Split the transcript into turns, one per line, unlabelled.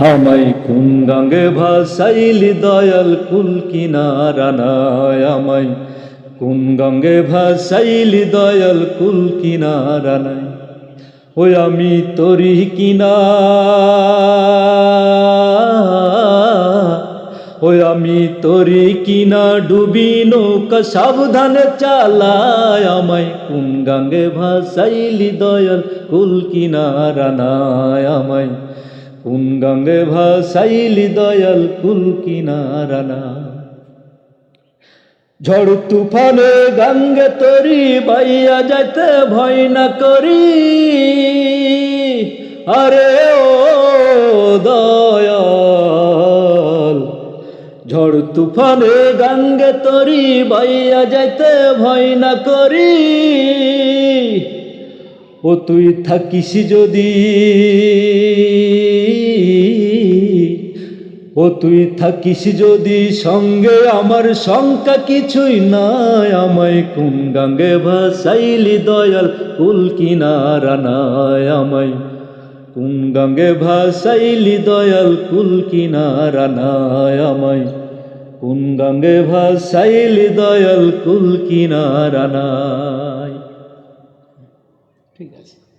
আমায় কোন গাঙ্গে ভাসাইলি দয়াল কুল কিনারানায় আমায় কোন ভাসাইলি দয়াল কুল কিনারানায়। ওই আমি তরি কিনা, ওই আমি তরি কিনা ডুবি নৌকা সাবধানে চালায় আমায় কোন গাঙ্গে ভাসাইলি দয়াল কুল কিনারানায় আমায় কোন গঙ্গে ভাসাইলি দয়াল কুল কিনারানা? ঝড় তুফানে গঙ্গে তরি বাইয়া যাইতে ভয় না করি। আরে ও দয়াল, ঝড় তুফানে গঙ্গে তরি বাইয়া যাইতে ভয় না করি। ও তুই থাকিস যদি। ও তুই থাকিস যদি, সঙ্গে আমার শঙ্কা কিছুই নাই। আমায় কোন গাঙ্গে ভাসাইলি দয়াল কুল কিনারা নাই। আমায় কোন গাঙ্গে ভাসাইলি দয়াল কুল কিনারা নাই। আমায় কোন গাঙ্গে ভাসাইলি দয়াল কুল কিনারা নাই। Fíjense.